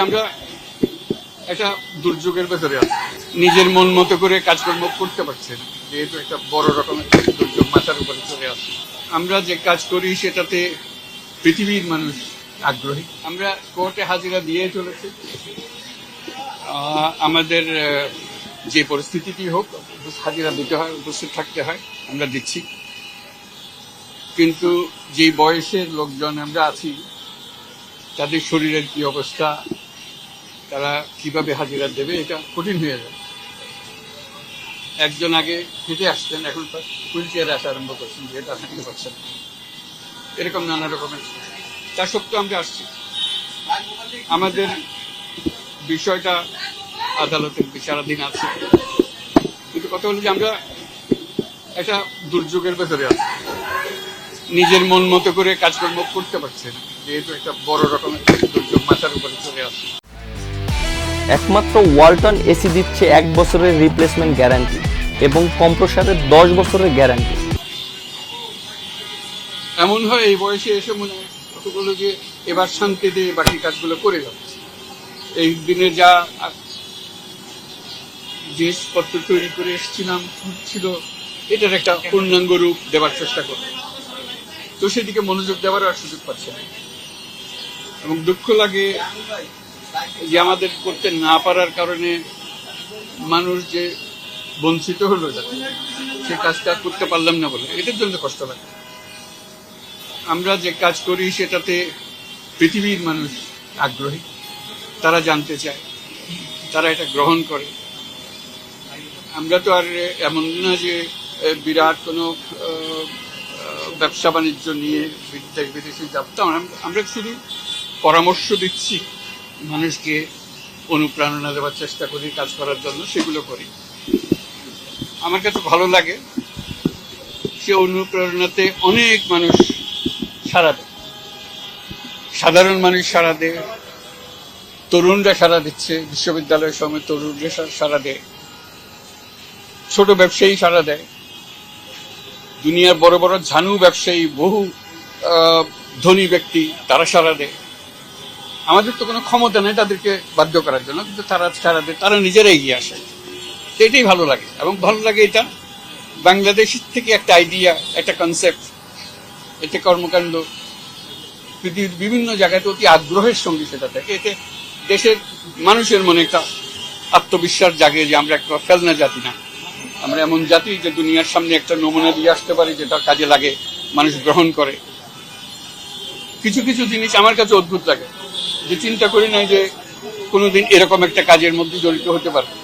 আমরা একটা দুর্যোগের ভেতরে আছি। নিজের মন মতো করে কাজকর্ম করতে পারছি না। যেহেতু একটা বড় রকমের দুর্যোগ মাথার উপরে চলে আসে। আমরা যে কাজ করি সেটাতে পৃথিবীর মানুষ আগ্রহী। আমরা কোর্টে হাজিরা দিয়ে চলেছি। আমাদের যে পরিস্থিতিটি হোক, হাজিরা দিতে হয়, উপস্থিত থাকতে হয়, আমরা দিচ্ছি। কিন্তু যে বয়সের লোকজন আমরা আছি, তাদের শরীরের কি অবস্থা তারা কীভাবে হাজিরা দেবে, এটা কঠিন হয়ে যায়। একজন আগে হেঁটে আসতেন, এখন হুইল চেয়ারে আসা আরম্ভ করছেন, যেহেতু হাঁটতে পারছেন এরকম নানা রকমের তা সত্ত্বেও আমরা আসছি। আমাদের বিষয়টা আদালতের বিচারাধীন আছে। কিন্তু কথা হলো যে আমরা একটা দুর্যোগের ভেতরে আছি। নিজের মন মতো করে কাজকর্ম করতে পারছে না, যেহেতু একটা বড় রকমের দুর্যোগ মাথার উপরে চলে আসে একমাত্র ওয়ালটন এসি দিচ্ছে এক বছরের রিপ্লেসমেন্ট গ্যারান্টি এবং কম্প্রসারের দশ বছরের গ্যারান্টি এমন হয় এই বয়সে এসে মনে কতগুলো যে এবার শান্তিতে বাকি কাজগুলো করে যাচ্ছে এই দিনে যা জিনিসপত্র তৈরি করে এসেছিলাম, ছিল, এটার একটা পূর্ণাঙ্গ রূপ দেওয়ার চেষ্টা করব। তো সেদিকে মনোযোগ দেওয়ার আর সুযোগ পাচ্ছে না। এবং দুঃখ লাগে যে আমাদের করতে না পারার কারণে মানুষ যে বঞ্চিত হলো সে কাজটা করতে পারলাম না বলে, এটার জন্য কষ্ট লাগে। আমরা যে কাজ করি সেটাতে পৃথিবীর মানুষ আগ্রহী, তারা জানতে চায়, তারা এটা গ্রহণ করে। আমরা তো আর এমন না যে বিরাট কোনো ব্যবসা বাণিজ্য নিয়ে দেশ বিদেশে যাব। তো আমরা- আমরা শুধু পরামর্শ দিচ্ছি। মানুষকে অনুপ্রেরণা দেওয়ার চেষ্টা করি, কাজ করার জন্য সেগুলো করি। আমার কাছে ভালো লাগে সে অনুপ্রেরণাতে অনেক মানুষ সারা দেয়। সাধারণ মানুষ সারা দেয়, তরুণরা সাড়া দিচ্ছে, বিশ্ববিদ্যালয়ের সময় তরুণরা সারা দেয়, ছোট ব্যবসায়ী সাড়া দেয়। দুনিয়ার বড় বড় ঝানু ব্যবসায়ী, বহু ধনী ব্যক্তি, তারা সারা দেয়। আমাদের তো কোনো ক্ষমতা নেই তাদেরকে বাধ্য করার জন্য, কিন্তু তারা দেয় তারা নিজেরাই এগিয়ে আসে। তো এটাই ভালো লাগে। এবং ভালো লাগে এটা, বাংলাদেশের থেকে একটা আইডিয়া একটা কনসেপ্ট এতে কর্মকাণ্ড, পৃথিবীর বিভিন্ন জায়গাতে অতি আগ্রহের সঙ্গে সেটা থাকে। এতে দেশের মানুষের মনে একটা আত্মবিশ্বাস জাগে যে আমরা একটা ফেলনা জাতি না। আমরা এমন জাতি যে দুনিয়ার সামনে একটা নমুনা দিয়ে আসতে পারি যেটা কাজে লাগে, মানুষ গ্রহণ করে। কিছু কিছু জিনিস আমার কাছে অদ্ভুত লাগে। যে চিন্তা করি নাই যে কোনোদিন এরকম একটা কাজের মধ্যে জড়িত হতে পারবে।